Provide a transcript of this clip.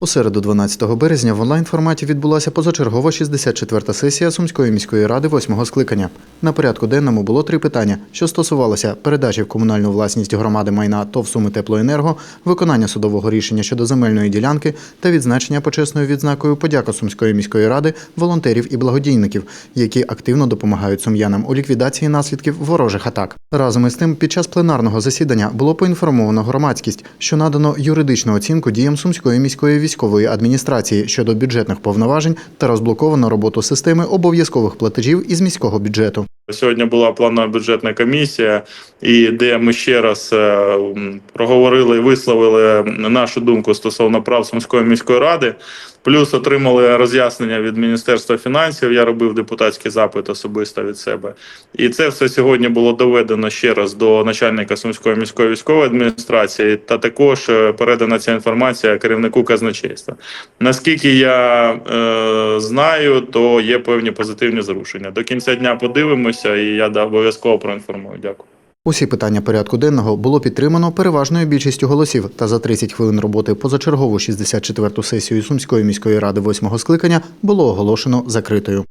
У середу 12 березня в онлайн-форматі відбулася позачергова 64-та сесія Сумської міської ради 8-го скликання. На порядку денному було три питання, що стосувалося передачі в комунальну власність громади майна ТОВ «Суми Теплоенерго», виконання судового рішення щодо земельної ділянки та відзначення почесною відзнакою подяка Сумської міської ради волонтерів і благодійників, які активно допомагають сум'янам у ліквідації наслідків ворожих атак. Разом із тим, під час пленарного засідання було поінформовано громадськість, що надано юридичну оцінку діям Сумської міської військової адміністрації щодо бюджетних повноважень та розблоковано роботу системи обов'язкових платежів із міського бюджету. Сьогодні була планова бюджетна комісія, і де ми ще раз е, проговорили і висловили нашу думку стосовно прав Сумської міської ради. Плюс отримали роз'яснення від Міністерства фінансів. Я робив депутатський запит особисто від себе. І це все сьогодні було доведено ще раз до начальника Сумської міської військової адміністрації, та також е, передана ця інформація керівнику казначейства. Наскільки я е, знаю, то є певні позитивні зрушення. До кінця дня подивимося, і я да, обов'язково проінформую. Дякую. Усі питання порядку денного було підтримано переважною більшістю голосів, та за 30 хвилин роботи позачергову 64-ту сесію Сумської міської ради 8-го скликання було оголошено закритою.